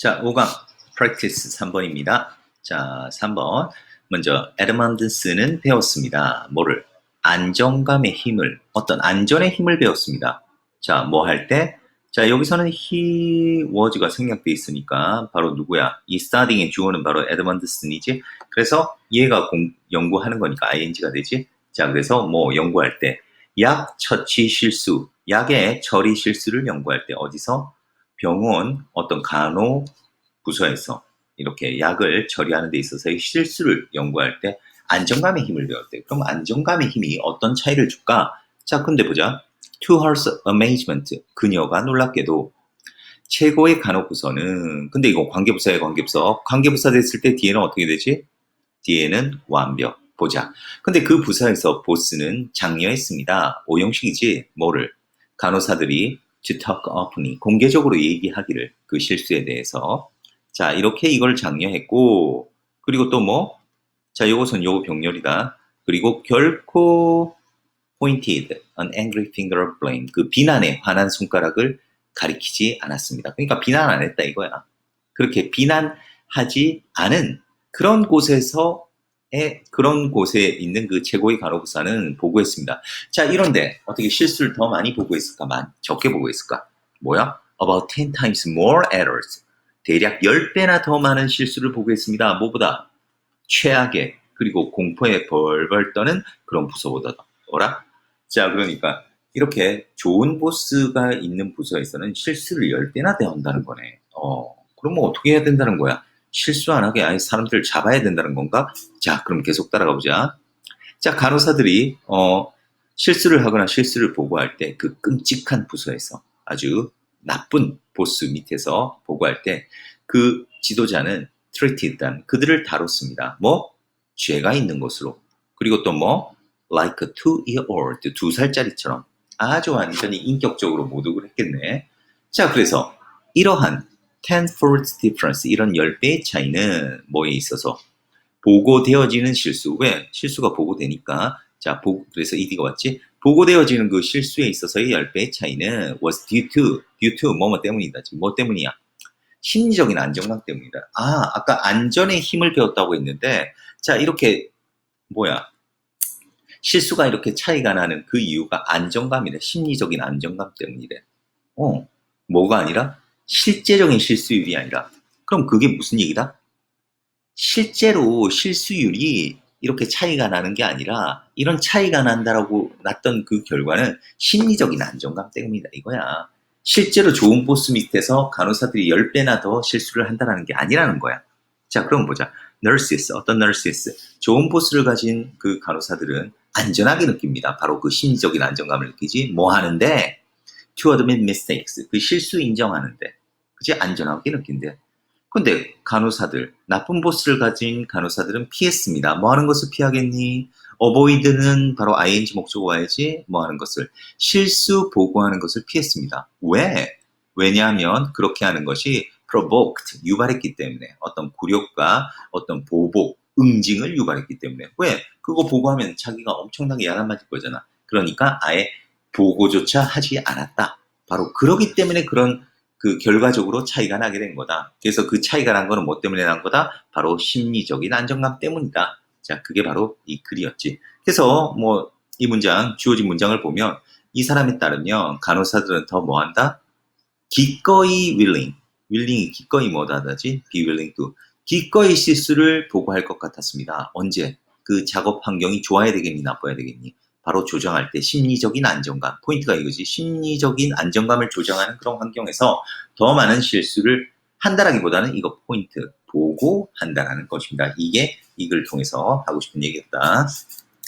자, 5강 practice 3번입니다. 자, 3번. 먼저 에드먼드스는 배웠습니다. 뭐를? 안정감의 힘을, 어떤 안전의 힘을 배웠습니다. 자, 뭐 할 때? 자, 여기서는 he was가 생략돼 있으니까 바로 누구야? 이 studying의 주어는 바로 에드먼드슨이지. 그래서 얘가 공, 연구하는 거니까 ing가 되지. 자, 그래서 뭐 연구할 때 약 처치 실수, 약의 처리 실수를 연구할 때 어디서? 병원 어떤 간호 부서에서 이렇게 약을 처리하는 데 있어서의 실수를 연구할 때 안정감의 힘을 배웠대. 그럼 안정감의 힘이 어떤 차이를 줄까? 자, 근데 보자. To her amazement. 그녀가 놀랍게도 최고의 간호부서는 근데 이거 관계부서의 관계부서. 관계부서 됐을 때 뒤에는 어떻게 되지? 뒤에는 완벽. 보자. 근데 그 부서에서 보스는 장려했습니다. 오형식이지 뭐를 간호사들이 openly 공개적으로 얘기하기를 그 실수에 대해서 자 이렇게 이걸 장려했고 그리고 또 뭐자 요것은 요 병렬이다. 그리고 결코 pointed an angry finger of blame 그 비난에 화난 손가락을 가리키지 않았습니다. 그러니까 비난 안 했다 이거야. 그렇게 비난하지 않은 그런 곳에서 에 그런 곳에 있는 그 최고의 간호부사는 보고했습니다. 자, 이런데 어떻게 실수를 더 많이 보고했을까? 만 적게 보고했을까? 뭐야? About 10 times more errors. 대략 10배나 더 많은 실수를 보고했습니다. 뭐보다? 최악의 그리고 공포에 벌벌 떠는 그런 부서보다 뭐라? 자, 그러니까 이렇게 좋은 보스가 있는 부서에서는 실수를 10배나 대한다는 거네. 어, 그럼 뭐 어떻게 해야 된다는 거야? 실수 안 하게 아예 사람들을 잡아야 된다는 건가? 자, 그럼 계속 따라가 보자. 자, 간호사들이 어, 실수를 하거나 실수를 보고할 때 그 끔찍한 부서에서 아주 나쁜 보스 밑에서 보고할 때 그 지도자는 treated단 그들을 다뤘습니다. 뭐 죄가 있는 것으로 그리고 또 뭐 like a two-year-old 두 살짜리처럼 아주 완전히 인격적으로 모독을 했겠네. 자, 그래서 이러한 tenfold difference 이런 10배의 차이는 뭐에 있어서 보고되어지는 실수 왜? 실수가 보고되니까. 자 보, 그래서 ED가 왔지? 보고되어지는 그 실수에 있어서의 10배의 차이는 was due to due to 뭐뭐 때문이다. 지금 뭐 때문이야? 심리적인 안정감 때문이다. 아 아까 안전의 힘을 배웠다고 했는데 자 이렇게 뭐야? 실수가 이렇게 차이가 나는 그 이유가 안정감이래. 심리적인 안정감 때문이래. 어 뭐가 아니라 실제적인 실수율이 아니라 그럼 그게 무슨 얘기다? 실제로 실수율이 이렇게 차이가 나는 게 아니라 이런 차이가 난다라고 났던 그 결과는 심리적인 안정감 때문이다 이거야. 실제로 좋은 보스 밑에서 간호사들이 10배나 더 실수를 한다는 게 아니라는 거야. 자, 그럼 보자. nurses, 어떤 nurses? 좋은 보스를 가진 그 간호사들은 안전하게 느낍니다. 바로 그 심리적인 안정감을 느끼지. 뭐 하는데? to admit mistakes. 그 실수 인정하는데. 그치? 안전하게 느낀대. 근데 간호사들, 나쁜 보스를 가진 간호사들은 피했습니다. 뭐 하는 것을 피하겠니? 어보이드는 바로 ing 목적어 와야지 뭐 하는 것을 실수 보고하는 것을 피했습니다. 왜? 왜냐하면 그렇게 하는 것이 provoked, 유발했기 때문에 어떤 굴욕과 어떤 보복, 응징을 유발했기 때문에 왜? 그거 보고하면 자기가 엄청나게 야단 맞을 거잖아. 그러니까 아예 보고조차 하지 않았다. 바로 그러기 때문에 그런 그 결과적으로 차이가 나게 된 거다. 그래서 그 차이가 난 거는 뭐 때문에 난 거다? 바로 심리적인 안정감 때문이다. 자, 그게 바로 이 글이었지. 그래서 뭐 이 문장, 주어진 문장을 보면 이 사람에 따르면 간호사들은 더 뭐 한다? 기꺼이 willing. willing이 기꺼이 뭐다 하다지? be willing to. 기꺼이 실수를 보고할 것 같았습니다. 언제? 그 작업 환경이 좋아야 되겠니? 나빠야 되겠니? 바로 조정할 때 심리적인 안정감, 포인트가 이거지. 심리적인 안정감을 조정하는 그런 환경에서 더 많은 실수를 한다라기보다는 이거 포인트 보고 한다라는 것입니다. 이게 이 글을 통해서 하고 싶은 얘기였다.